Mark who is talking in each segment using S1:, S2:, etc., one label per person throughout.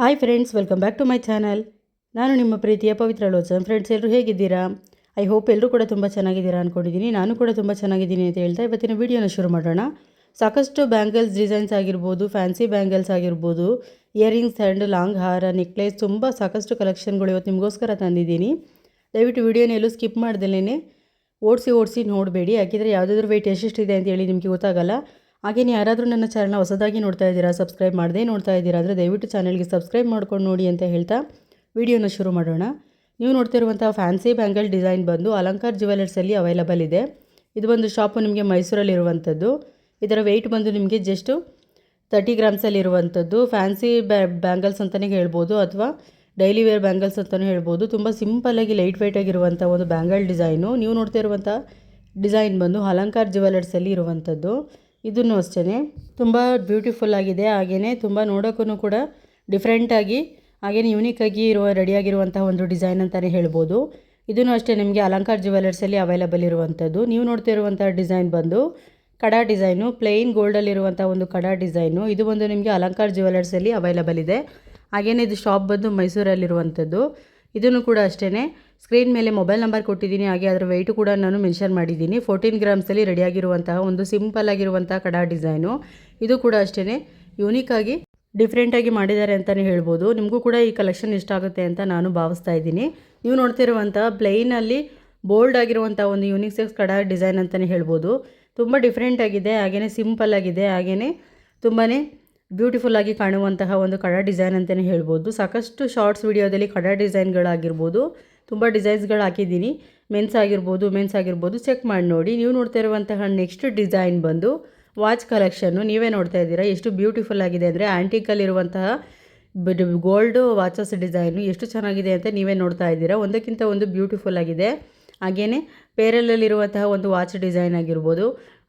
S1: Hi friends welcome back to my channel ನಾನು ನಿಮ್ಮ ಪ್ರೀತಿಯ ಪವಿತ್ರ ಲೋಚನ್ ಫ್ರೆಂಡ್ಸ್ ಎಲ್ಲರೂ ಹೇಗಿದ್ದೀರಾ? ಐ ಹೋಪ್ ಎಲ್ಲರೂ ಕೂಡ ತುಂಬ ಚೆನ್ನಾಗಿದ್ದೀರಾ ಅಂದ್ಕೊಂಡಿದ್ದೀನಿ ನಾನು ಕೂಡ ತುಂಬ ಚೆನ್ನಾಗಿದ್ದೀನಿ ಅಂತ ಹೇಳ್ತಾ ಇವತ್ತಿನ ವೀಡಿಯೋನ ಶುರು ಮಾಡೋಣ. ಸಾಕಷ್ಟು ಬ್ಯಾಂಗಲ್ಸ್ ಡಿಸೈನ್ಸ್ ಆಗಿರ್ಬೋದು ಫ್ಯಾನ್ಸಿ ಬ್ಯಾಂಗಲ್ಸ್ ಆಗಿರ್ಬೋದು ಇಯರಿಂಗ್ಸ್ ಆ್ಯಂಡ್ ಲಾಂಗ್ ಹಾರ ನೆಕ್ಲೆಸ್ ತುಂಬ ಸಾಕಷ್ಟು ಕಲೆಕ್ಷನ್ಗಳು ಇವತ್ತು ನಿಮಗೋಸ್ಕರ ತಂದಿದ್ದೀನಿ. ದಯವಿಟ್ಟು ವೀಡಿಯೋನ ಎಲ್ಲೂ ಸ್ಕಿಪ್ ಮಾಡ್ದಲೇ ಓಡಿಸಿ ಓಡಿಸಿ ನೋಡಬೇಡಿ. ಯಾಕಿದ್ರೆ ಯಾವುದಾದ್ರೂ ವೆಯ್ಟ್ ಎಷ್ಟೆಷ್ಟಿದೆ ಅಂತ ಹೇಳಿ ನಿಮಗೆ ಗೊತ್ತಾಗಲ್ಲ. ಹಾಗೆಯೇ ಯಾರಾದರೂ ನನ್ನ ಚಾನಲ್ನ ಹೊಸದಾಗಿ ನೋಡ್ತಾ ಇದ್ದೀರಾ ಸಬ್ಸ್ಕ್ರೈಬ್ ಮಾಡದೇ ನೋಡ್ತಾ ಇದ್ದೀರಾ ಅಂದರೆ ದಯವಿಟ್ಟು ಚಾನಲ್ಗೆ ಸಬ್ಸ್ಕ್ರೈಬ್ ಮಾಡ್ಕೊಂಡು ನೋಡಿ ಅಂತ ಹೇಳ್ತಾ ವಿಡಿಯೋನ ಶುರು ಮಾಡೋಣ. ನೀವು ನೋಡ್ತಿರುವಂಥ ಫ್ಯಾನ್ಸಿ ಬ್ಯಾಂಗಲ್ ಡಿಸೈನ್ ಬಂದು ಅಲಂಕಾರ್ ಜ್ಯುವೆಲರ್ಸಲ್ಲಿ ಅವೈಲಬಲ್ ಇದೆ. ಇದು ಒಂದು ಶಾಪು ನಿಮಗೆ ಮೈಸೂರಲ್ಲಿರುವಂಥದ್ದು ಇದರ ವೆಯ್ಟ್ ಬಂದು ನಿಮಗೆ ಜಸ್ಟು ತರ್ಟಿ ಗ್ರಾಮ್ಸಲ್ಲಿರುವಂಥದ್ದು ಫ್ಯಾನ್ಸಿ ಬ್ಯಾಂಗಲ್ಸ್ ಅಂತಲೇ ಹೇಳ್ಬೋದು ಅಥವಾ ಡೈಲಿ ವೇರ್ ಬ್ಯಾಂಗಲ್ಸ್ ಅಂತಲೂ ಹೇಳ್ಬೋದು. ತುಂಬ ಸಿಂಪಲ್ಲಾಗಿ ಲೈಟ್ ವೆಯ್ಟ್ ಆಗಿರುವಂಥ ಒಂದು ಬ್ಯಾಂಗಲ್ ಡಿಸೈನು ನೀವು ನೋಡ್ತಾ ಇರುವಂಥ ಡಿಸೈನ್ ಬಂದು ಅಲಂಕಾರ್ ಜ್ಯುವೆಲರ್ಸಲ್ಲಿ ಇರುವಂಥದ್ದು. ಇದನ್ನು ಅಷ್ಟೇ ತುಂಬ ಬ್ಯೂಟಿಫುಲ್ ಆಗಿದೆ. ಹಾಗೆಯೇ ತುಂಬ ನೋಡೋಕ್ಕೂ ಕೂಡ ಡಿಫ್ರೆಂಟಾಗಿ ಹಾಗೆಯೇ ಆಗಿ ಇರುವ ರೆಡಿಯಾಗಿರುವಂತಹ ಒಂದು ಡಿಸೈನ್ ಅಂತಲೇ ಹೇಳ್ಬೋದು. ಇದನ್ನು ಅಷ್ಟೇ ನಿಮಗೆ ಅಲಂಕಾರ್ ಜ್ಯುವೆಲರ್ಸಲ್ಲಿ ಅವೈಲಬಲ್ ಇರುವಂಥದ್ದು ನೀವು ನೋಡ್ತಿರುವಂಥ ಡಿಸೈನ್ ಬಂದು ಕಡಾ ಡಿಸೈನು ಪ್ಲೇನ್ ಗೋಲ್ಡಲ್ಲಿರುವಂಥ ಒಂದು ಕಡಾ ಡಿಸೈನು ಇದು ಒಂದು ನಿಮಗೆ ಅಲಂಕಾರ್ ಜ್ಯುವೆಲರ್ಸಲ್ಲಿ ಅವೈಲಬಲ್ ಇದೆ. ಹಾಗೆಯೇ ಇದು ಶಾಪ್ ಬಂದು ಮೈಸೂರಲ್ಲಿರುವಂಥದ್ದು ಇದನ್ನು ಕೂಡ ಅಷ್ಟೇ ಸ್ಕ್ರೀನ್ ಮೇಲೆ ಮೊಬೈಲ್ ನಂಬರ್ ಕೊಟ್ಟಿದ್ದೀನಿ, ಹಾಗೆ ಅದರ ವೆಯ್ಟು ಕೂಡ ನಾನು ಮೆನ್ಷನ್ ಮಾಡಿದ್ದೀನಿ. ಫೋರ್ಟೀನ್ ಗ್ರಾಮ್ಸಲ್ಲಿ ರೆಡಿಯಾಗಿರುವಂತಹ ಒಂದು ಸಿಂಪಲ್ ಆಗಿರುವಂತಹ ಕಡಾ ಡಿಸೈನು ಇದು ಕೂಡ ಅಷ್ಟೇ ಯೂನಿಕ್ಕಾಗಿ ಡಿಫ್ರೆಂಟಾಗಿ ಮಾಡಿದ್ದಾರೆ ಅಂತಲೇ ಹೇಳ್ಬೋದು. ನಿಮಗೂ ಕೂಡ ಈ ಕಲೆಕ್ಷನ್ ಇಷ್ಟ ಆಗುತ್ತೆ ಅಂತ ನಾನು ಭಾವಿಸ್ತಾ ಇದ್ದೀನಿ. ನೀವು ನೋಡ್ತಿರುವಂಥ ಪ್ಲೈನಲ್ಲಿ ಬೋಲ್ಡ್ ಆಗಿರುವಂಥ ಒಂದು ಯೂನಿಕ್ ಸೆಕ್ಸ್ ಕಡ ಡಿಸೈನ್ ಅಂತಲೇ ಹೇಳ್ಬೋದು. ತುಂಬ ಡಿಫ್ರೆಂಟ್ ಆಗಿದೆ ಹಾಗೆಯೇ ಸಿಂಪಲ್ ಆಗಿದೆ ಹಾಗೆಯೇ ತುಂಬಾ ಬ್ಯೂಟಿಫುಲ್ಲಾಗಿ ಕಾಣುವಂತಹ ಒಂದು ಕಡ ಡಿಸೈನ್ ಅಂತಲೇ ಹೇಳ್ಬೋದು. ಸಾಕಷ್ಟು ಶಾರ್ಟ್ಸ್ ವಿಡಿಯೋದಲ್ಲಿ ಕಡ ಡಿಸೈನ್ಗಳಾಗಿರ್ಬೋದು ತುಂಬ ಡಿಸೈನ್ಸ್ಗಳು ಹಾಕಿದ್ದೀನಿ. ಮೆನ್ಸ್ ಆಗಿರ್ಬೋದು ಮೆನ್ಸ್ ಆಗಿರ್ಬೋದು, ಚೆಕ್ ಮಾಡಿ ನೋಡಿ. ನೀವು ನೋಡ್ತಾ ಇರುವಂತಹ ನೆಕ್ಸ್ಟ್ ಡಿಸೈನ್ ಬಂದು ವಾಚ್ ಕಲೆಕ್ಷನ್ನು ನೀವೇ ನೋಡ್ತಾ ಇದ್ದೀರಾ. ಎಷ್ಟು ಬ್ಯೂಟಿಫುಲ್ ಆಗಿದೆ ಅಂದರೆ ಆ್ಯಂಟಿಕಲ್ಲಿರುವಂತಹ ಗೋಲ್ಡು ವಾಚಸ್ ಡಿಸೈನು ಎಷ್ಟು ಚೆನ್ನಾಗಿದೆ ಅಂತ ನೀವೇ ನೋಡ್ತಾ ಇದ್ದೀರಾ. ಒಂದಕ್ಕಿಂತ ಒಂದು ಬ್ಯೂಟಿಫುಲ್ ಆಗಿದೆ. ಹಾಗೆಯೇ ಪೇರಲಲ್ಲಿರುವಂತಹ ಒಂದು ವಾಚ್ ಡಿಸೈನ್ ಆಗಿರ್ಬೋದು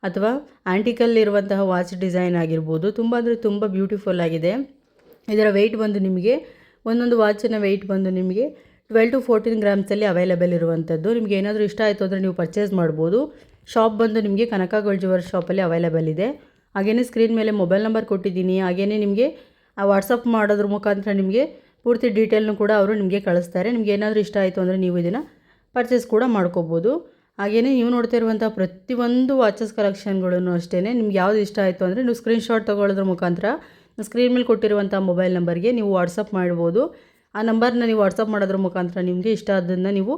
S1: ಅಥವಾ ಆ್ಯಂಟಿಕಲ್ಲಿರುವಂತಹ ವಾಚ್ ಡಿಸೈನ್ ಆಗಿರ್ಬೋದು. ತುಂಬ ಅಂದರೆ ತುಂಬ ಬ್ಯೂಟಿಫುಲ್ ಆಗಿದೆ. ಇದರ ವೆಯ್ಟ್ ಬಂದು ನಿಮಗೆ, ಒಂದೊಂದು ವಾಚಿನ ವೆಯ್ಟ್ ಬಂದು ನಿಮಗೆ ಟ್ವೆಲ್ ಟು ಫೋರ್ಟೀನ್ ಗ್ರಾಮ್ಸಲ್ಲಿ ಅವೈಲೇಬಲ್ ಇರುವಂಥದ್ದು ನಿಮಗೆ ಏನಾದರೂ ಇಷ್ಟ ಆಯಿತು ಅಂದರೆ ನೀವು ಪರ್ಚೇಸ್ ಮಾಡ್ಬೋದು. ಶಾಪ್ ಬಂದು ನಿಮಗೆ ಕನಕ ಗೋಲ್ಡ್ ಶಾಪಲ್ಲಿ ಅವೈಲೇಬಲ್ ಇದೆ. ಹಾಗೆಯೇ ಸ್ಕ್ರೀನ್ ಮೇಲೆ ಮೊಬೈಲ್ ನಂಬರ್ ಕೊಟ್ಟಿದ್ದೀನಿ. ಹಾಗೆಯೇ ನಿಮಗೆ, ಆ ವಾಟ್ಸಪ್ ಮಾಡೋದ್ರ ಮುಖಾಂತರ ನಿಮಗೆ ಪೂರ್ತಿ ಡೀಟೇಲ್ನು ಕೂಡ ಅವರು ನಿಮಗೆ ಕಳಿಸ್ತಾರೆ. ನಿಮ್ಗೆ ಏನಾದರೂ ಇಷ್ಟ ಆಯಿತು ಅಂದರೆ ನೀವು ಇದನ್ನು ಪರ್ಚೇಸ್ ಕೂಡ ಮಾಡ್ಕೋಬೋದು. ಹಾಗೆಯೇ ನೀವು ನೋಡ್ತಾ ಇರುವಂಥ ಪ್ರತಿಯೊಂದು ವಾಚಸ್ ಕಲೆಕ್ಷನ್ಗಳನ್ನು ಅಷ್ಟೇ ನಿಮ್ಗೆ ಯಾವುದು ಇಷ್ಟ ಆಯಿತು ಅಂದರೆ ನೀವು ಸ್ಕ್ರೀನ್ಶಾಟ್ ತೊಗೊಳ್ಳೋದ್ರ ಮುಖಾಂತರ ಸ್ಕ್ರೀನ್ ಮೇಲೆ ಕೊಟ್ಟಿರುವಂಥ ಮೊಬೈಲ್ ನಂಬರ್ಗೆ ನೀವು ವಾಟ್ಸಪ್ ಮಾಡ್ಬೋದು. ಆ ನಂಬರ್ನ ನೀವು ವಾಟ್ಸಪ್ ಮಾಡೋದ್ರ ಮುಖಾಂತರ ನಿಮಗೆ ಇಷ್ಟ ಆದ್ದನ್ನು ನೀವು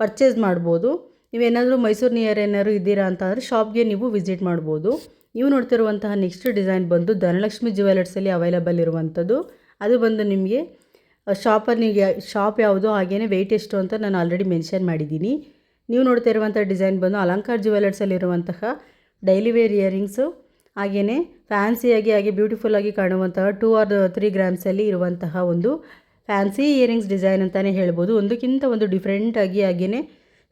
S1: ಪರ್ಚೇಸ್ ಮಾಡ್ಬೋದು. ನೀವೇನಾದರೂ ಮೈಸೂರು ನಿಯರ್ ಏನಾದ್ರು ಇದ್ದೀರಾ ಅಂತ ಅಂದರೆ ಶಾಪ್ಗೆ ನೀವು ವಿಸಿಟ್ ಮಾಡ್ಬೋದು. ನೀವು ನೋಡ್ತಿರುವಂತಹ ನೆಕ್ಸ್ಟ್ ಡಿಸೈನ್ ಬಂದು ಧನಲಕ್ಷ್ಮಿ ಜ್ಯುವೆಲರ್ಸಲ್ಲಿ ಅವೈಲಬಲ್ ಇರುವಂಥದ್ದು. ಅದು ಬಂದು ನಿಮಗೆ ಶಾಪನಿಗೆ ಶಾಪ್ ಯಾವುದು ಹಾಗೆಯೇ ವೆಯ್ಟ್ ಎಷ್ಟು ಅಂತ ನಾನು ಆಲ್ರೆಡಿ ಮೆನ್ಷನ್ ಮಾಡಿದ್ದೀನಿ. ನೀವು ನೋಡ್ತಾ ಇರುವಂಥ ಡಿಸೈನ್ ಬಂದು ಅಲಂಕಾರ್ ಜ್ಯುವೆಲರ್ಸಲ್ಲಿರುವಂತಹ ಡೈಲಿ ವೇರ್ ಇಯರಿಂಗ್ಸು ಹಾಗೆಯೇ ಫ್ಯಾನ್ಸಿಯಾಗಿ ಹಾಗೆ ಬ್ಯೂಟಿಫುಲ್ಲಾಗಿ ಕಾಣುವಂತಹ ಟೂ ಆರ್ ತ್ರೀ ಗ್ರಾಮ್ಸಲ್ಲಿ ಇರುವಂತಹ ಒಂದು ಫ್ಯಾನ್ಸಿ ಇಯರಿಂಗ್ಸ್ ಡಿಸೈನ್ ಅಂತಲೇ ಹೇಳ್ಬೋದು. ಒಂದಕ್ಕಿಂತ ಒಂದು ಡಿಫ್ರೆಂಟಾಗಿ ಹಾಗೆಯೇ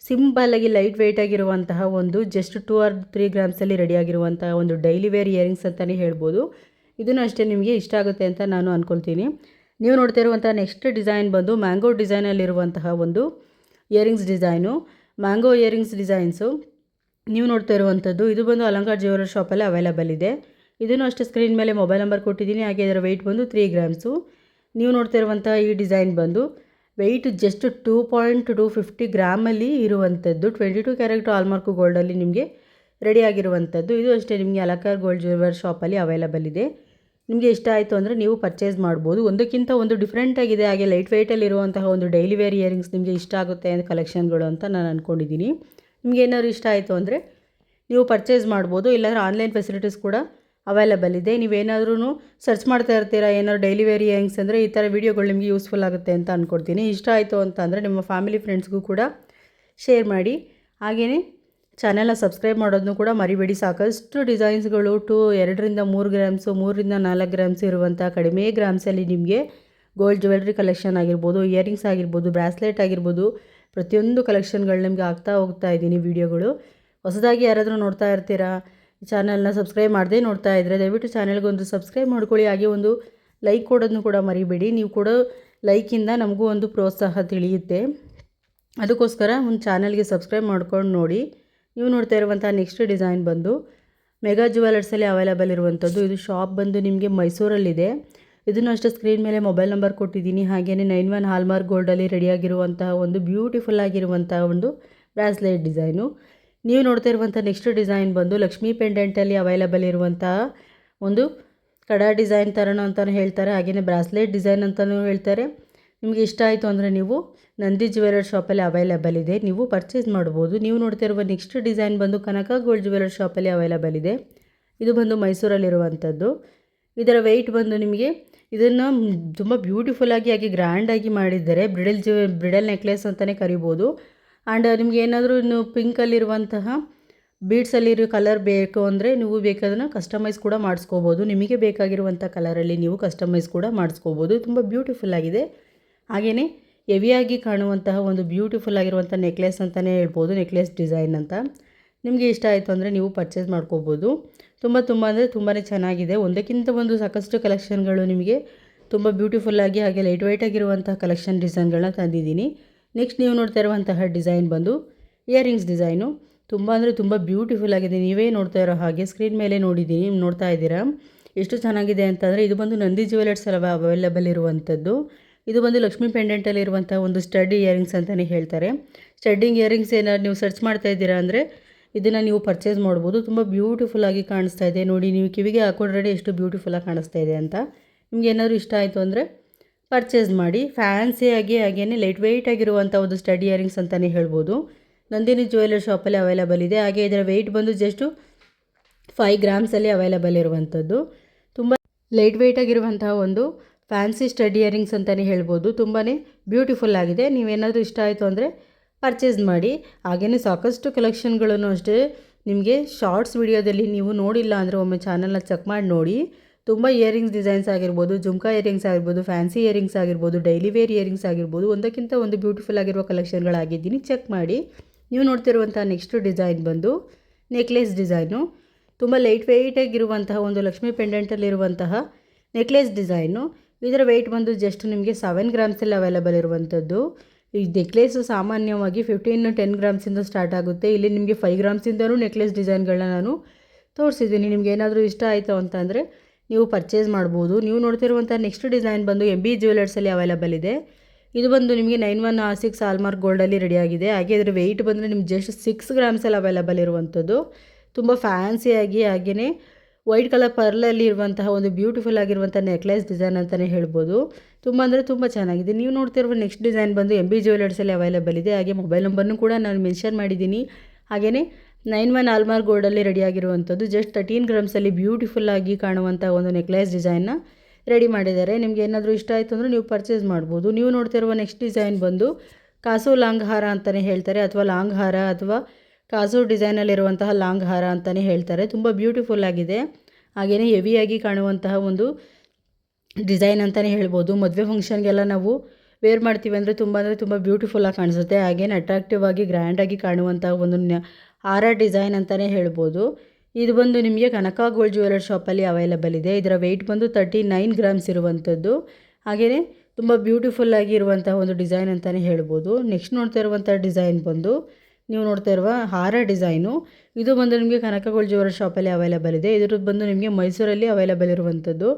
S1: ಸಿಂಪಲ್ಲಾಗಿ ಲೈಟ್ ವೆಯ್ಟ್ ಆಗಿರುವಂತಹ ಒಂದು ಜಸ್ಟ್ ಟೂ ಆರ್ ತ್ರೀ ಗ್ರಾಮ್ಸಲ್ಲಿ ರೆಡಿಯಾಗಿರುವಂತಹ ಒಂದು ಡೈಲಿ ವೇರ್ ಇಯರಿಂಗ್ಸ್ ಅಂತಲೇ ಹೇಳ್ಬೋದು. ಇದನ್ನು ಅಷ್ಟೇ ನಿಮಗೆ ಇಷ್ಟ ಆಗುತ್ತೆ ಅಂತ ನಾನು ಅಂದ್ಕೊಳ್ತೀನಿ ನೀವು ನೋಡ್ತಾ ಇರುವಂಥ ನೆಕ್ಸ್ಟ್ ಡಿಸೈನ್ ಬಂದು ಮ್ಯಾಂಗೋ ಡಿಸೈನಲ್ಲಿರುವಂತಹ ಒಂದು earrings design mango earrings designs ನೀವು ನೋಡ್ತಾ ಇರುವಂಥದ್ದು, ಇದು ಬಂದು ಅಲಂಕಾರ್ ಜ್ಯುವೆಲರ್ ಶಾಪಲ್ಲಿ ಅವೈಲಬಲ್ ಇದೆ. ಇದನ್ನು ಅಷ್ಟೇ ಸ್ಕ್ರೀನ್ ಮೇಲೆ ಮೊಬೈಲ್ ನಂಬರ್ ಕೊಟ್ಟಿದ್ದೀನಿ. ಹಾಗೆ ಇದರ ವೆಯ್ಟ್ ಬಂದು ತ್ರೀ ಗ್ರಾಮ್ಸು ನೀವು ನೋಡ್ತಾ ಇರುವಂಥ ಈ ಡಿಸೈನ್ ಬಂದು weight just two point two fifty ಗ್ರಾಮಲ್ಲಿ ಇರುವಂಥದ್ದು ಟ್ವೆಂಟಿ ಟು ಕ್ಯಾರೆಟ್ ಆಲ್ಮಾರ್ಕು ಗೋಲ್ಡಲ್ಲಿ ನಿಮಗೆ ರೆಡಿ ಆಗಿರುವಂಥದ್ದು ಇದು ಅಷ್ಟೇ ನಿಮಗೆ ಅಲಕಾರ್ ಗೋಲ್ಡ್ ಜ್ಯುವೆಲರ್ ಶಾಪಲ್ಲಿ ಅವೈಲಬಲ್ ಇದೆ. ನಿಮಗೆ ಇಷ್ಟ ಆಯಿತು ಅಂದರೆ ನೀವು ಪರ್ಚೇಸ್ ಮಾಡ್ಬೋದು. ಒಂದಕ್ಕಿಂತ ಒಂದು ಡಿಫ್ರೆಂಟ್ ಆಗಿದೆ, ಹಾಗೆ ಲೈಟ್ ವೆಯ್ಟಲ್ಲಿ ಇರುವಂತಹ ಒಂದು ಡೈಲಿ ವೇರ್ ಇಯರಿಂಗ್ಸ್ ನಿಮಗೆ ಇಷ್ಟ ಆಗುತ್ತೆ ಅಂತ ಕಲೆಕ್ಷನ್ಗಳು ಅಂತ ನಾನು ಅಂದ್ಕೊಂಡಿದ್ದೀನಿ ನಿಮಗೆ ಏನಾದ್ರು ಇಷ್ಟ ಆಯಿತು ಅಂದರೆ ನೀವು ಪರ್ಚೇಸ್ ಮಾಡ್ಬೋದು, ಇಲ್ಲಾಂದರೆ ಆನ್ಲೈನ್ ಫೆಸಿಲಿಟೀಸ್ ಕೂಡ ಅವೈಲಬಲ್ ಇದೆ. ನೀವೇನಾದ್ರೂ ಸರ್ಚ್ ಮಾಡ್ತಾ ಇರ್ತೀರಾ, ಏನಾದ್ರು ಡೈಲಿ ವೇರ್ ಅಂದರೆ ಈ ಥರ ವೀಡಿಯೋಗಳು ನಿಮಗೆ ಯೂಸ್ಫುಲ್ ಆಗುತ್ತೆ ಅಂತ ಅಂದ್ಕೊಡ್ತೀನಿ ಇಷ್ಟ ಆಯಿತು ಅಂತ ಅಂದರೆ ನಿಮ್ಮ ಫ್ಯಾಮಿಲಿ ಫ್ರೆಂಡ್ಸ್ಗೂ ಕೂಡ ಶೇರ್ ಮಾಡಿ. ಹಾಗೆಯೇ ಚಾನೆಲ್ನ ಸಬ್ಸ್ಕ್ರೈಬ್ ಮಾಡೋದನ್ನು ಕೂಡ ಮರಿಬೇಡಿ. ಸಾಕಷ್ಟು ಡಿಸೈನ್ಸ್ಗಳು ಟು ಎರಡರಿಂದ ಮೂರು ಗ್ರಾಮ್ಸು ಮೂರರಿಂದ ನಾಲ್ಕು ಗ್ರಾಮ್ಸ್ ಇರುವಂಥ ಕಡಿಮೆ ಗ್ರಾಮ್ಸಲ್ಲಿ ನಿಮಗೆ ಗೋಲ್ಡ್ ಜ್ಯುವೆಲ್ರಿ ಕಲೆಕ್ಷನ್ ಆಗಿರ್ಬೋದು ಇಯರಿಂಗ್ಸ್ ಆಗಿರ್ಬೋದು ಬ್ರಾಸ್ಲೆಟ್ ಆಗಿರ್ಬೋದು, ಪ್ರತಿಯೊಂದು ಕಲೆಕ್ಷನ್ಗಳು ನಿಮಗೆ ಆಗ್ತಾ ಹೋಗ್ತಾ ಇದ್ದೀನಿ ವೀಡಿಯೋಗಳು ಹೊಸದಾಗಿ ಯಾರಾದರೂ ನೋಡ್ತಾ ಇರ್ತೀರಾ ಚಾನಲ್ನ ಸಬ್ಸ್ಕ್ರೈಬ್ ಮಾಡದೇ ನೋಡ್ತಾ ಇದ್ದರೆ ದಯವಿಟ್ಟು ಚಾನಲ್ಗೊಂದು ಸಬ್ಸ್ಕ್ರೈಬ್ ಮಾಡ್ಕೊಳ್ಳಿ. ಹಾಗೆ ಒಂದು ಲೈಕ್ ಕೊಡೋದನ್ನು ಕೂಡ ಮರಿಬೇಡಿ. ನೀವು ಕೊಡೋ ಲೈಕಿಂದ ನಮಗೂ ಒಂದು ಪ್ರೋತ್ಸಾಹ ತಿಳಿಯುತ್ತೆ. ಅದಕ್ಕೋಸ್ಕರ ಒಂದು ಚಾನಲ್ಗೆ ಸಬ್ಸ್ಕ್ರೈಬ್ ಮಾಡ್ಕೊಂಡು ನೋಡಿ. ನೀವು ನೋಡ್ತಾ ಇರುವಂಥ ನೆಕ್ಸ್ಟ್ ಡಿಸೈನ್ ಬಂದು ಮೆಗಾ ಜುವೆಲರ್ಸಲ್ಲಿ ಅವೈಲೇಬಲ್ ಇರುವಂಥದ್ದು. ಇದು ಶಾಪ್ ಬಂದು ನಿಮಗೆ ಮೈಸೂರಲ್ಲಿದೆ. ಇದನ್ನು ಅಷ್ಟೇ ಸ್ಕ್ರೀನ್ ಮೇಲೆ ಮೊಬೈಲ್ ನಂಬರ್ ಕೊಟ್ಟಿದ್ದೀನಿ. ಹಾಗೆಯೇ ನೈನ್ ಒನ್ ಹಾಲ್ಮಾರ್ಕ್ ಗೋಲ್ಡಲ್ಲಿ ರೆಡಿಯಾಗಿರುವಂತಹ ಒಂದು ಬ್ಯೂಟಿಫುಲ್ ಆಗಿರುವಂತಹ ಒಂದು ಬ್ರಾಸ್ಲೆಟ್ ಡಿಸೈನು. ನೀವು ನೋಡ್ತಾ ಇರುವಂಥ ನೆಕ್ಸ್ಟ್ ಡಿಸೈನ್ ಬಂದು ಲಕ್ಷ್ಮೀ ಪೆಂಡೆಂಟಲ್ಲಿ ಅವೈಲಬಲ್ ಇರುವಂಥ ಒಂದು ಕಡಾ ಡಿಸೈನ್ ಥರನೂ ಅಂತಲೂ ಹೇಳ್ತಾರೆ. ಹಾಗೆಯೇ ಬ್ರಾಸ್ಲೆಟ್ ಡಿಸೈನ್ ಅಂತಲೂ ಹೇಳ್ತಾರೆ. ನಿಮಗೆ ಇಷ್ಟ ಆಯಿತು ಅಂದರೆ ನೀವು ನಂದಿ ಜ್ಯುವೆಲರ್ ಶಾಪಲ್ಲಿ ಅವೈಲಬಲ್ ಇದೆ. ನೀವು ಪರ್ಚೇಸ್ ಮಾಡ್ಬೋದು. ನೀವು ನೋಡ್ತಾ ಇರುವ ನೆಕ್ಸ್ಟ್ ಡಿಸೈನ್ ಬಂದು ಕನಕ ಗೋಲ್ಡ್ ಜ್ಯುವೆಲರ್ ಶಾಪಲ್ಲಿ ಅವೈಲಬಲ್ ಇದೆ. ಇದು ಬಂದು ಮೈಸೂರಲ್ಲಿರುವಂಥದ್ದು ಇದರ ವೆಯ್ಟ್ ಬಂದು ನಿಮಗೆ ಇದನ್ನು ತುಂಬ ಬ್ಯೂಟಿಫುಲ್ಲಾಗಿ ಹಾಗೆ ಗ್ರ್ಯಾಂಡಾಗಿ ಮಾಡಿದ್ದಾರೆ ಬ್ರಿಡಲ್ ಜ್ಯು ಬ್ರಿಡಲ್ ನೆಕ್ಲೆಸ್ ಅಂತಲೇ ಕರಿಬೋದು. ಆ್ಯಂಡ್ ನಿಮ್ಗೆ ಏನಾದರೂ ಇನ್ನು ಪಿಂಕಲ್ಲಿರುವಂತಹ ಬೀಡ್ಸಲ್ಲಿರೋ ಕಲರ್ ಬೇಕು ಅಂದರೆ ನೀವು ಬೇಕಾದನ್ನು ಕಸ್ಟಮೈಸ್ ಕೂಡ ಮಾಡಿಸ್ಕೋಬೋದು. ನಿಮಗೆ ಬೇಕಾಗಿರುವಂಥ ಕಲರಲ್ಲಿ ನೀವು ಕಸ್ಟಮೈಸ್ ಕೂಡ ಮಾಡಿಸ್ಕೋಬೋದು. ತುಂಬ ಬ್ಯೂಟಿಫುಲ್ ಆಗಿದೆ. ಹಾಗೆಯೇ ಹೆವಿಯಾಗಿ ಕಾಣುವಂತಹ ಒಂದು ಬ್ಯೂಟಿಫುಲ್ ಆಗಿರುವಂಥ ನೆಕ್ಲೆಸ್ ಅಂತಲೇ ಹೇಳ್ಬೋದು ನೆಕ್ಲೆಸ್ ಡಿಸೈನ್ ಅಂತ. ನಿಮಗೆ ಇಷ್ಟ ಆಯಿತು ಅಂದರೆ ನೀವು ಪರ್ಚೇಸ್ ಮಾಡ್ಕೋಬೋದು. ತುಂಬ ತುಂಬ ಅಂದರೆ ತುಂಬಾ ಚೆನ್ನಾಗಿದೆ. ಒಂದಕ್ಕಿಂತ ಒಂದು ಸಾಕಷ್ಟು ಕಲೆಕ್ಷನ್ಗಳು ನಿಮಗೆ ತುಂಬ ಬ್ಯೂಟಿಫುಲ್ಲಾಗಿ ಹಾಗೆ ಲೈಟ್ ವೈಟ್ ಆಗಿರುವಂಥ ಕಲೆಕ್ಷನ್ ಡಿಸೈನ್ಗಳನ್ನ ತಂದಿದ್ದೀನಿ. ನೆಕ್ಸ್ಟ್ ನೀವು ನೋಡ್ತಾ ಇರುವಂತಹ ಡಿಸೈನ್ ಬಂದು ಇಯರಿಂಗ್ಸ್ ಡಿಸೈನು ತುಂಬ ಅಂದರೆ ತುಂಬ ಬ್ಯೂಟಿಫುಲ್ ಆಗಿದೆ. ನೀವೇ ನೋಡ್ತಾ ಇರೋ ಹಾಗೆ ಸ್ಕ್ರೀನ್ ಮೇಲೆ ನೋಡಿದ್ದೀನಿ ನೋಡ್ತಾ ಇದ್ದೀರಾ? ಎಷ್ಟು ಚೆನ್ನಾಗಿದೆ ಅಂತಂದರೆ ಇದು ಬಂದು ನಂದಿ ಜ್ಯುವೆಲರ್ಸ್ ಅಲ್ಲ ಅವೈಲೇಬಲ್ ಇರುವಂಥದ್ದು ಇದು ಬಂದು ಲಕ್ಷ್ಮೀ ಪೆಂಡೆಂಟಲ್ಲಿ ಇರುವಂಥ ಒಂದು ಸ್ಟಡಿ ಇಯರಿಂಗ್ಸ್ ಅಂತಲೇ ಹೇಳ್ತಾರೆ. ಸ್ಟಡ್ಡಿಂಗ್ ಇಯರಿಂಗ್ಸ್ ಏನಾದ್ರು ನೀವು ಸರ್ಚ್ ಮಾಡ್ತಾ ಇದ್ದೀರಾ ಅಂದರೆ ಇದನ್ನು ನೀವು ಪರ್ಚೇಸ್ ಮಾಡ್ಬೋದು. ತುಂಬ ಬ್ಯೂಟಿಫುಲ್ಲಾಗಿ ಕಾಣಿಸ್ತಾ ಇದೆ. ನೋಡಿ, ನೀವು ಕಿವಿಗೆ ಹಾಕೊಂಡ್ರೆ ಎಷ್ಟು ಬ್ಯೂಟಿಫುಲ್ಲಾಗಿ ಕಾಣಿಸ್ತಾ ಇದೆ ಅಂತ. ನಿಮ್ಗೆ ಏನಾದರೂ ಇಷ್ಟ ಆಯಿತು ಅಂದರೆ ಪರ್ಚೇಸ್ ಮಾಡಿ ಫ್ಯಾನ್ಸಿಯಾಗಿ ಹಾಗೆಯೇ ಲೈಟ್ ವೆಯ್ಟ್ ಆಗಿರುವಂಥ ಒಂದು ಸ್ಟಡಿ ಇಯರಿಂಗ್ಸ್ ಅಂತಲೇ ಹೇಳ್ಬೋದು. ನಂದಿನಿ ಜ್ಯುವೆಲರ್ ಶಾಪಲ್ಲಿ ಅವೈಲಬಲ್ ಇದೆ. ಹಾಗೆ ಇದರ ವೆಯ್ಟ್ ಬಂದು ಜಸ್ಟು ಫೈವ್ ಗ್ರಾಮ್ಸಲ್ಲಿ ಅವೈಲಬಲ್ ಇರುವಂಥದ್ದು. ತುಂಬ ಲೈಟ್ ವೆಯ್ಟ್ ಆಗಿರುವಂತಹ ಒಂದು ಫ್ಯಾನ್ಸಿ ಸ್ಟಡಿ ಇಯರಿಂಗ್ಸ್ ಅಂತಲೇ ಹೇಳ್ಬೋದು. ತುಂಬಾ ಬ್ಯೂಟಿಫುಲ್ ಆಗಿದೆ. ನೀವೇನಾದರೂ ಇಷ್ಟ ಆಯಿತು ಅಂದರೆ ಪರ್ಚೇಸ್ ಮಾಡಿ. ಹಾಗೆಯೇ ಸಾಕಷ್ಟು ಕಲೆಕ್ಷನ್ಗಳನ್ನು ಅಷ್ಟೇ ನಿಮಗೆ ಶಾರ್ಟ್ಸ್ ವಿಡಿಯೋದಲ್ಲಿ ನೀವು ನೋಡಿಲ್ಲ ಅಂದರೆ ಒಮ್ಮೆ ಚಾನಲ್ನ ಚೆಕ್ ಮಾಡಿ ನೋಡಿ. ತುಂಬ ಇಯರಿಂಗ್ಸ್ ಡಿಸೈನ್ಸ್ ಆಗಿರ್ಬೋದು, ಜುಮ್ಕಾ ಇಯರಿಂಗ್ಸ್ ಆಗಿರ್ಬೋದು ಫ್ಯಾನ್ಸಿ ಇಯರಿಂಗ್ಸ್ ಆಗಿರ್ಬೋದು ಡೈಲಿ ವೇರ್ ಇಯರಿಂಗ್ಸ್ ಆಗಿರ್ಬೋದು, ಒಂದಕ್ಕಿಂತ ಒಂದು ಬ್ಯೂಟಿಫುಲ್ ಆಗಿರುವ ಕಲೆಕ್ಷನ್ಗಳಾಗಿದ್ದೀನಿ ಚೆಕ್ ಮಾಡಿ. ನೀವು ನೋಡ್ತಿರುವಂಥ ನೆಕ್ಸ್ಟ್ ಡಿಸೈನ್ ಬಂದು ನೆಕ್ಲೆಸ್ ಡಿಸೈನು ತುಂಬ ಲೈಟ್ ವೆಯ್ಟಾಗಿರುವಂತಹ ಒಂದು ಲಕ್ಷ್ಮಿ ಪೆಂಡೆಂಟಲ್ಲಿರುವಂತಹ ನೆಕ್ಲೆಸ್ ಡಿಸೈನು ಇದರ ವೆಯ್ಟ್ ಬಂದು ಜಸ್ಟ್ ನಿಮಗೆ ಸೆವೆನ್ ಗ್ರಾಮ್ಸಲ್ಲಿ ಅವೈಲೇಬಲ್ ಇರುವಂಥದ್ದು. ಈ ನೆಕ್ಲೆಸ್ ಸಾಮಾನ್ಯವಾಗಿ ಫಿಫ್ಟೀನ್ ಟೆನ್ ಗ್ರಾಮ್ಸಿಂದ ಸ್ಟಾರ್ಟ್ ಆಗುತ್ತೆ. ಇಲ್ಲಿ ನಿಮಗೆ ಫೈವ್ ಗ್ರಾಮ್ಸಿಂದಲೂ ನೆಕ್ಲೆಸ್ ಡಿಸೈನ್ಗಳನ್ನ ನಾನು ತೋರಿಸಿದ್ದೀನಿ. ನಿಮ್ಗೆ ಏನಾದರೂ ಇಷ್ಟ ಆಯಿತು ಅಂತಂದರೆ ನೀವು ಪರ್ಚೇಸ್ ಮಾಡ್ಬೋದು. ನೀವು ನೋಡ್ತಿರುವಂಥ ನೆಕ್ಸ್ಟ್ ಡಿಸೈನ್ ಬಂದು ಎಂ ಬಿ ಜ್ಯುವೆಲರ್ಸಲ್ಲಿ ಅವೈಲಬಲ್ ಇದೆ. ಇದು ಬಂದು ನಿಮಗೆ ನೈನ್ ಒನ್ ಸಿಕ್ಸ್ ಆಲ್ಮಾರ್ಕ್ ಗೋಲ್ಡಲ್ಲಿ ರೆಡಿಯಾಗಿದೆ ಹಾಗೆ ಇದರ ವೆಯ್ಟ್ ಬಂದರೆ ನಿಮ್ಗೆ ಜಸ್ಟ್ ಸಿಕ್ಸ್ ಗ್ರಾಮ್ಸಲ್ಲಿ ಅವೈಲಬಲ್ ಇರುವಂಥದ್ದು. ತುಂಬ ಫ್ಯಾನ್ಸಿಯಾಗಿ ಹಾಗೆಯೇ ವೈಟ್ ಕಲರ್ ಪರ್ಲಲ್ಲಿ ಇರುವಂತಹ ಒಂದು ಬ್ಯೂಟಿಫುಲ್ ಆಗಿರುವಂಥ ನೆಕ್ಲೆಸ್ ಡಿಸೈನ್ ಅಂತಲೇ ಹೇಳ್ಬೋದು. ತುಂಬ ಅಂದರೆ ತುಂಬ ಚೆನ್ನಾಗಿದೆ. ನೀವು ನೋಡ್ತಿರುವ ನೆಕ್ಸ್ಟ್ ಡಿಸೈನ್ ಬಂದು ಎಂ ಬಿ ಜ್ಯುವೆಲರ್ಸಲ್ಲಿ ಅವೈಲೇಬಲ್ ಇದೆ. ಹಾಗೆ ಮೊಬೈಲ್ ನಂಬರ್ನು ಕೂಡ ನಾನು ಮೆನ್ಷನ್ ಮಾಡಿದ್ದೀನಿ. ಹಾಗೆಯೇ ನೈನ್ ಒನ್ ಆಲ್ಮಾರ್ ಗೋಲ್ಡಲ್ಲಿ ರೆಡಿಯಾಗಿರುವಂಥದ್ದು. ಜಸ್ಟ್ ತರ್ಟೀನ್ ಗ್ರಾಮ್ಸಲ್ಲಿ ಬ್ಯೂಟಿಫುಲ್ಲಾಗಿ ಕಾಣುವಂಥ ಒಂದು ನೆಕ್ಲೆಸ್ ಡಿಸೈನ್ನ ರೆಡಿ ಮಾಡಿದ್ದಾರೆ. ನಿಮ್ಗೆ ಏನಾದರೂ ಇಷ್ಟ ಆಯಿತು ಅಂದರೆ ನೀವು ಪರ್ಚೇಸ್ ಮಾಡ್ಬೋದು. ನೀವು ನೋಡ್ತಿರುವ ನೆಕ್ಸ್ಟ್ ಡಿಸೈನ್ ಬಂದು ಕಾಸು ಲಾಂಗ್ ಹಾರ ಅಂತಲೇ ಹೇಳ್ತಾರೆ, ಅಥವಾ ಲಾಂಗ್ ಹಾರ ಅಥವಾ ಕಾಸು ಡಿಸೈನಲ್ಲಿರುವಂತಹ ಲಾಂಗ್ ಹಾರ ಅಂತಲೇ ಹೇಳ್ತಾರೆ. ತುಂಬ ಬ್ಯೂಟಿಫುಲ್ ಆಗಿದೆ. ಹಾಗೆಯೇ ಹೆವಿಯಾಗಿ ಕಾಣುವಂತಹ ಒಂದು ಡಿಸೈನ್ ಅಂತಲೇ ಹೇಳ್ಬೋದು. ಮದುವೆ ಫಂಕ್ಷನ್ಗೆಲ್ಲ ನಾವು ವೇರ್ ಮಾಡ್ತೀವಿ ಅಂದರೆ ತುಂಬ ಅಂದರೆ ತುಂಬ ಬ್ಯೂಟಿಫುಲ್ಲಾಗಿ ಕಾಣಿಸುತ್ತೆ. ಹಾಗೇನು ಅಟ್ರಾಕ್ಟಿವ್ ಆಗಿ ಗ್ರ್ಯಾಂಡಾಗಿ ಕಾಣುವಂಥ ಒಂದು ಹಾರ ಡಿಸೈನ್ ಅಂತಲೇ ಹೇಳ್ಬೋದು. ಇದು ಬಂದು ನಿಮಗೆ ಕನಕ ಗೋಲ್ಡ್ ಜ್ಯುವೆಲರ್ ಶಾಪಲ್ಲಿ ಅವೈಲಬಲ್ ಇದೆ. ಇದರ ವೆಯ್ಟ್ ಬಂದು ತರ್ಟಿ ನೈನ್ ಗ್ರಾಮ್ಸ್ ಇರುವಂಥದ್ದು ಹಾಗೆಯೇ ತುಂಬ ಬ್ಯೂಟಿಫುಲ್ಲಾಗಿ ಇರುವಂಥ ಒಂದು ಡಿಸೈನ್ ಅಂತಲೇ ಹೇಳ್ಬೋದು. ನೆಕ್ಸ್ಟ್ ನೋಡ್ತಾ ಇರುವಂಥ ಡಿಸೈನ್ ಬಂದು ನೀವು ನೋಡ್ತಾ ಇರುವ ಹಾರ ಡಿಸೈನು. ಇದು ಬಂದು ನಿಮಗೆ ಕನಕ ಗೋಲ್ಡ್ ಜ್ಯುವೆಲರ್ ಶಾಪಲ್ಲಿ ಅವೈಲಬಲ್ ಇದೆ. ಇದ್ರದ್ದು ಬಂದು ನಿಮಗೆ ಮೈಸೂರಲ್ಲಿ ಅವೈಲಬಲ್ ಇರುವಂಥದ್ದು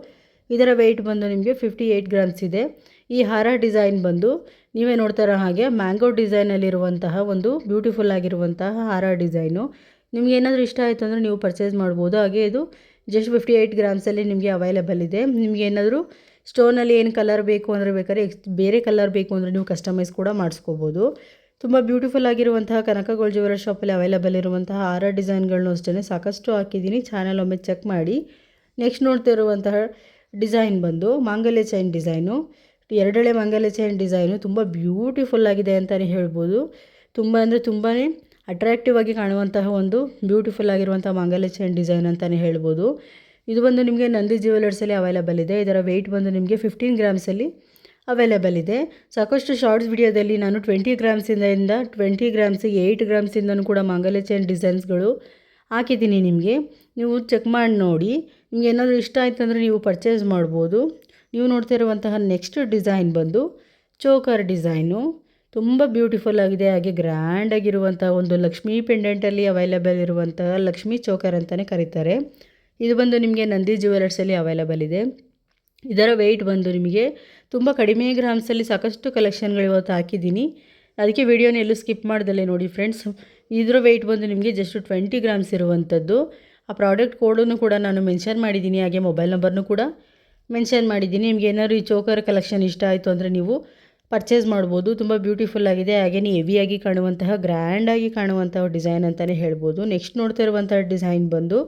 S1: ಇದರ ವೆಯ್ಟ್ ಬಂದು ನಿಮಗೆ ಫಿಫ್ಟಿ ಏಯ್ಟ್ ಗ್ರಾಮ್ಸ್ ಇದೆ. ಈ ಹಾರ ಡಿಸೈನ್ ಬಂದು ನೀವೇ ನೋಡ್ತಾ ಇರೋ ಹಾಗೆ ಮ್ಯಾಂಗೋ ಡಿಸೈನಲ್ಲಿರುವಂತಹ ಒಂದು ಬ್ಯೂಟಿಫುಲ್ ಆಗಿರುವಂತಹ ಹಾರ ಡಿಸೈನು. ನಿಮ್ಗೆ ಏನಾದರೂ ಇಷ್ಟ ಆಯಿತು ಅಂದರೆ ನೀವು ಪರ್ಚೇಸ್ ಮಾಡ್ಬೋದು. ಹಾಗೆ ಇದು ಜಸ್ಟ್ ಫಿಫ್ಟಿ ಏಯ್ಟ್ ಗ್ರಾಮ್ಸಲ್ಲಿ ನಿಮಗೆ ಅವೈಲೇಬಲ್ ಇದೆ. ನಿಮಗೆ ಏನಾದರೂ ಸ್ಟೋನಲ್ಲಿ ಏನು ಕಲರ್ ಬೇಕು ಅಂದರೆ ಬೇಕಾದ್ರೆ ಎಕ್ಸ್ ಬೇರೆ ಕಲರ್ ಬೇಕು ಅಂದರೆ ನೀವು ಕಸ್ಟಮೈಸ್ ಕೂಡ ಮಾಡಿಸ್ಕೋಬೋದು. ತುಂಬ ಬ್ಯೂಟಿಫುಲ್ ಆಗಿರುವಂತಹ ಕನಕ ಗೋಲ್ಡ್ ಜ್ಯುವೆಲರ್ ಶಾಪಲ್ಲಿ ಅವೈಲೇಬಲ್ ಇರುವಂತಹ ಹಾರ ಡಿಸೈನ್ಗಳನ್ನೂ ಅಷ್ಟೇ ಸಾಕಷ್ಟು ಹಾಕಿದ್ದೀನಿ. ಚಾನಲ್ ಒಮ್ಮೆ ಚೆಕ್ ಮಾಡಿ. ನೆಕ್ಸ್ಟ್ ನೋಡ್ತಾ ಇರುವಂತಹ ಡಿಸೈನ್ ಬಂದು ಮಾಂಗಲ್ಯ ಚೈನ್ ಡಿಸೈನು. ಎರಡೆಳೆ ಮಂಗಲ್ಯ ಚೈನ್ ಡಿಸೈನು ತುಂಬ ಬ್ಯೂಟಿಫುಲ್ ಆಗಿದೆ ಅಂತಲೇ ಹೇಳ್ಬೋದು. ತುಂಬ ಅಂದರೆ ತುಂಬಾ ಅಟ್ರಾಕ್ಟಿವ್ ಆಗಿ ಕಾಣುವಂತಹ ಒಂದು ಬ್ಯೂಟಿಫುಲ್ ಆಗಿರುವಂಥ ಮಂಗಲ್ಯ ಚೈನ್ ಡಿಸೈನ್ ಅಂತಲೇ ಹೇಳ್ಬೋದು. ಇದು ಬಂದು ನಿಮಗೆ ನಂದಿ ಜ್ಯುವೆಲರ್ಸಲ್ಲಿ ಅವೈಲಬಲ್ ಇದೆ. ಇದರ ವೆಯ್ಟ್ ಬಂದು ನಿಮಗೆ ಫಿಫ್ಟೀನ್ ಗ್ರಾಮ್ಸಲ್ಲಿ ಅವೈಲಬಲ್ ಇದೆ. ಸಾಕಷ್ಟು ಶಾರ್ಟ್ಸ್ ವಿಡಿಯೋದಲ್ಲಿ ನಾನು ಟ್ವೆಂಟಿ ಗ್ರಾಮ್ಸಿಂದ ಟ್ವೆಂಟಿ ಗ್ರಾಮ್ಸ್ ಏಯ್ಟ್ ಗ್ರಾಮ್ಸಿಂದನೂ ಕೂಡ ಮಂಗಲ್ಯ ಚೈನ್ ಡಿಸೈನ್ಸ್ಗಳು ಹಾಕಿದ್ದೀನಿ ನಿಮಗೆ. ನೀವು ಚೆಕ್ ಮಾಡಿ ನೋಡಿ. ನಿಮ್ಗೆ ಏನಾದರೂ ಇಷ್ಟ ಆಯ್ತು ಅಂದರೆ ನೀವು ಪರ್ಚೇಸ್ ಮಾಡ್ಬೋದು. ನೀವು ನೋಡ್ತಾ ಇರುವಂತಹ ನೆಕ್ಸ್ಟ್ ಡಿಸೈನ್ ಬಂದು ಚೋಕರ್ ಡಿಸೈನು ತುಂಬ ಬ್ಯೂಟಿಫುಲ್ ಆಗಿದೆ, ಹಾಗೆ ಗ್ರ್ಯಾಂಡ್ ಆಗಿರುವಂಥ ಒಂದು ಲಕ್ಷ್ಮೀ ಪೆಂಡೆಂಟಲ್ಲಿ ಅವೈಲಬಲ್ ಇರುವಂತಹ ಲಕ್ಷ್ಮೀ ಚೋಕರ್ ಅಂತಲೇ ಕರೀತಾರೆ. ಇದು ಬಂದು ನಿಮಗೆ ನಂದಿ ಜ್ಯುವೆಲರ್ಸಲ್ಲಿ ಅವೈಲಬಲ್ ಇದೆ. ಇದರ ವೆಯ್ಟ್ ಬಂದು ನಿಮಗೆ ತುಂಬ ಕಡಿಮೆ ಗ್ರಾಮ್ಸಲ್ಲಿ ಸಾಕಷ್ಟು ಕಲೆಕ್ಷನ್ಗಳು ಇವತ್ತು ಹಾಕಿದ್ದೀನಿ. ಅದಕ್ಕೆ ವೀಡಿಯೋನ ಎಲ್ಲೂ ಸ್ಕಿಪ್ ಮಾಡ್ದಲ್ಲೇ ನೋಡಿ ಫ್ರೆಂಡ್ಸ್ ಇದರ ವೆಯ್ಟ್ ಬಂದು ನಿಮಗೆ ಜಸ್ಟ್ ಟ್ವೆಂಟಿ ಗ್ರಾಮ್ಸ್ ಇರುವಂಥದ್ದು ಆ ಪ್ರಾಡಕ್ಟ್ ಕೋಡನ್ನು ಕೂಡ ನಾನು ಮೆನ್ಷನ್ ಮಾಡಿದ್ದೀನಿ, ಹಾಗೆ ಮೊಬೈಲ್ ನಂಬರ್ನು ಕೂಡ. ಮೆನ್ಷನ್ ಮಾಡಿದ್ದೀನಿ. ನಿಮ್ಗೆ ಏನಾದ್ರು ಈ ಚೋಕರ್ ಕಲೆಕ್ಷನ್ ಇಷ್ಟ ಆಯಿತು ಅಂದರೆ ನೀವು ಪರ್ಚೇಸ್ ಮಾಡ್ಬೋದು. ತುಂಬ ಬ್ಯೂಟಿಫುಲ್ ಆಗಿದೆ. ಹಾಗೆಯೇ ಹೆವಿಯಾಗಿ ಕಾಣುವಂತಹ ಗ್ರ್ಯಾಂಡಾಗಿ ಕಾಣುವಂತಹ ಡಿಸೈನ್ ಅಂತಲೇ ಹೇಳ್ಬೋದು. ನೆಕ್ಸ್ಟ್ ನೋಡ್ತಾ ಇರುವಂಥ ಡಿಸೈನ್ ಬಂದು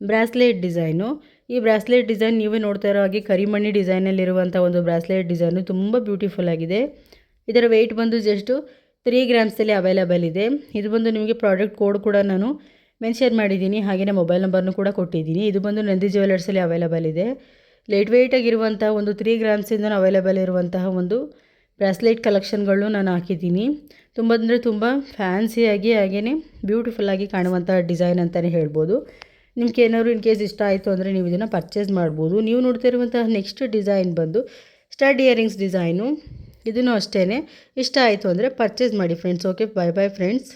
S1: ಬ್ರಾಸ್ಲೆಟ್ ಡಿಸೈನು ಈ ಬ್ರಾಸ್ಲೆಟ್ ಡಿಸೈನ್ ನೀವೇ ನೋಡ್ತಾ ಇರೋ ಹಾಗೆ ಕರಿಮಣ್ಣಿ ಡಿಸೈನಲ್ಲಿರುವಂಥ ಒಂದು ಬ್ರಾಸ್ಲೆಟ್ ಡಿಸೈನು ತುಂಬ ಬ್ಯೂಟಿಫುಲ್ ಆಗಿದೆ. ಇದರ ವೆಯ್ಟ್ ಬಂದು ಜಸ್ಟು ತ್ರೀ ಗ್ರಾಮ್ಸಲ್ಲಿ ಅವೈಲಬಲ್ ಇದೆ. ಇದು ಬಂದು ನಿಮಗೆ ಪ್ರಾಡಕ್ಟ್ ಕೋಡ್ ಕೂಡ ನಾನು ಮೆನ್ಷನ್ ಮಾಡಿದ್ದೀನಿ. ಹಾಗೆಯೇ ಮೊಬೈಲ್ ನಂಬರ್ನು ಕೂಡ ಕೊಟ್ಟಿದ್ದೀನಿ. ಇದು ಬಂದು ನಂದಿ ಜ್ಯುವೆಲರ್ಸಲ್ಲಿ ಅವೈಲೇಬಲ್ ಇದೆ. ಲೇಟ್ ವೆಯ್ಟ್ ಆಗಿರುವಂತಹ ಒಂದು ತ್ರೀ ಗ್ರಾಮ್ಸಿಂದ ಅವೈಲೇಬಲ್ ಇರುವಂತಹ ಒಂದು ಬ್ರಾಸ್ಲೆಟ್ ಕಲೆಕ್ಷನ್ಗಳು ನಾನು ಹಾಕಿದ್ದೀನಿ. ತುಂಬ ಅಂದರೆ ತುಂಬ ಫ್ಯಾನ್ಸಿಯಾಗಿ ಹಾಗೆಯೇ ಬ್ಯೂಟಿಫುಲ್ಲಾಗಿ ಕಾಣುವಂತಹ ಡಿಸೈನ್ ಅಂತಲೇ ಹೇಳ್ಬೋದು. ನಿಮ್ಗೆ ಏನಾದ್ರು ಇನ್ ಕೇಸ್ ಇಷ್ಟ ಆಯಿತು ಅಂದರೆ ನೀವು ಇದನ್ನು ಪರ್ಚೇಸ್ ಮಾಡ್ಬೋದು. ನೀವು ನೋಡ್ತಾ ಇರುವಂತಹ ನೆಕ್ಸ್ಟ್ ಡಿಸೈನ್ ಬಂದು ಸ್ಟಡ್ ಇಯರಿಂಗ್ಸ್ ಡಿಸೈನು ಇದನ್ನು ಅಷ್ಟೇ ಇಷ್ಟ ಆಯಿತು ಅಂದರೆ ಪರ್ಚೇಸ್ ಮಾಡಿ friends okay bye bye friends